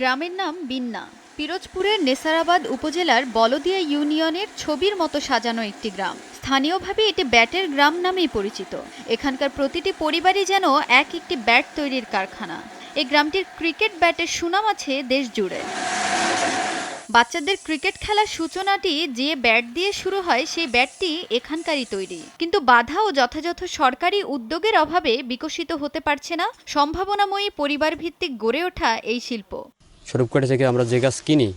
গ্রামের নাম বিন্না। পিরোজপুরের নেসারাবাদ উপজেলার বলদিয়া ইউনিয়নের ছবির মতো সাজানো একটি গ্রাম। স্থানীয়ভাবে এটি ব্যাটের গ্রাম নামেই পরিচিত। এখানকার প্রতিটি পরিবারই যেন এক একটি ব্যাট তৈরির কারখানা। এই গ্রামটির ক্রিকেট ব্যাটের সুনাম আছে দেশ জুড়ে বাচ্চাদের ক্রিকেট খেলার সূচনাটি যে ব্যাট দিয়ে শুরু হয়, সেই ব্যাটটি এখানকারই তৈরি। কিন্তু বাধা ও যথাযথ সরকারি উদ্যোগের অভাবে বিকশিত হতে পারছে না। সম্ভাবনাময়ী পরিবার ভিত্তিক গড়ে ওঠা এই শিল্প। স্বরূপকাঠি থেকে আমরা যে গাছ কিনি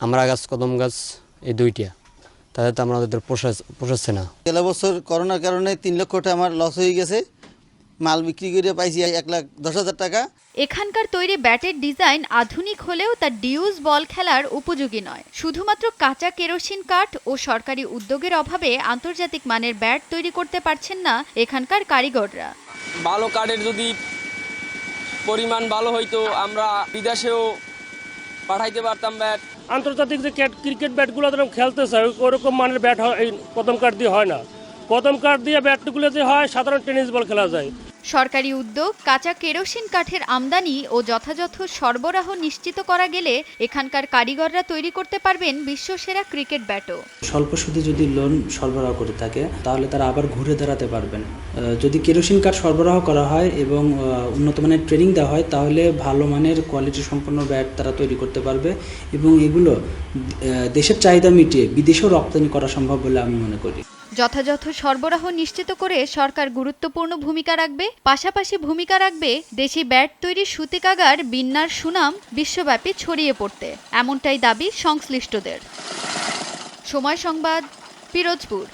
আমরা গাছ কদম গাছ এই দুইটা তাদের তো আমাদের পোষা- পোষাচ্ছে না। গেলা বছর করোনার কারণে তিন লক্ষ টাকা আমার লস হয়ে গেছে। মাল বিক্রি করে পাইছি এক লাখ দশ হাজার টাকা। এখানকার তৈরি ব্যাটের ডিজাইন আধুনিক হলেও তা ডিউজ বল খেলার উপযোগী নয়। শুধুমাত্র কাঁচা কেরোসিন কাঠ ও সরকারি উদ্যোগের অভাবে আন্তর্জাতিক মানের ব্যাট তৈরি করতে পারছেন না এখানকার কারিগররা। ভালো কাঠের যদি পরিমাণ ভালো হইতো, আমরা বিদেশেও পাঠাইতে পারতাম ব্যাট আন্তর্জাতিক যে ক্রিকেট ব্যাটগুলো খেলতে চায় ওরকম মানের ব্যাট হয় এই প্রথম কার্ড দিয়ে হয় না। প্রথম কাঠ দিয়ে ব্যাটগুলো যে হয় সাধারণ টেনিস বল খেলা যায়। সরকারি উদ্যোগ কাঁচা কেরোসিন কাঠের আমদানি ও যথাযথ সরবরাহ নিশ্চিত করা গেলে এখানকার কারিগররা তৈরি করতে পারবেন বিশ্বসেরা ক্রিকেট ব্যাটও। স্বল্প সুদে যদি লোন সরবরাহ করে থাকে তাহলে তারা আবার ঘুরে দাঁড়াতে পারবেন। যদি কেরোসিন কাঠ সরবরাহ করা হয় এবং উন্নত মানের ট্রেনিং দেওয়া হয় তাহলে ভালো মানের কোয়ালিটি সম্পন্ন ব্যাট তারা তৈরি করতে পারবে এবং এগুলো দেশের চাহিদা মিটিয়ে বিদেশেও রপ্তানি করা সম্ভব বলে আমি মনে করি। যথাযথ সরবরাহ নিশ্চিত করে সরকার গুরুত্বপূর্ণ ভূমিকা রাখবে। পাশাপাশি ভূমিকা রাখবে দেশি ব্যাট তৈরি তৈরির সুতিকাগার বিন্যার সুনাম, বিশ্বব্যাপী ছড়িয়ে পড়তে। এমনটাই দাবি সংশ্লিষ্টদের। সময় সংবাদ, পিরোজপুর।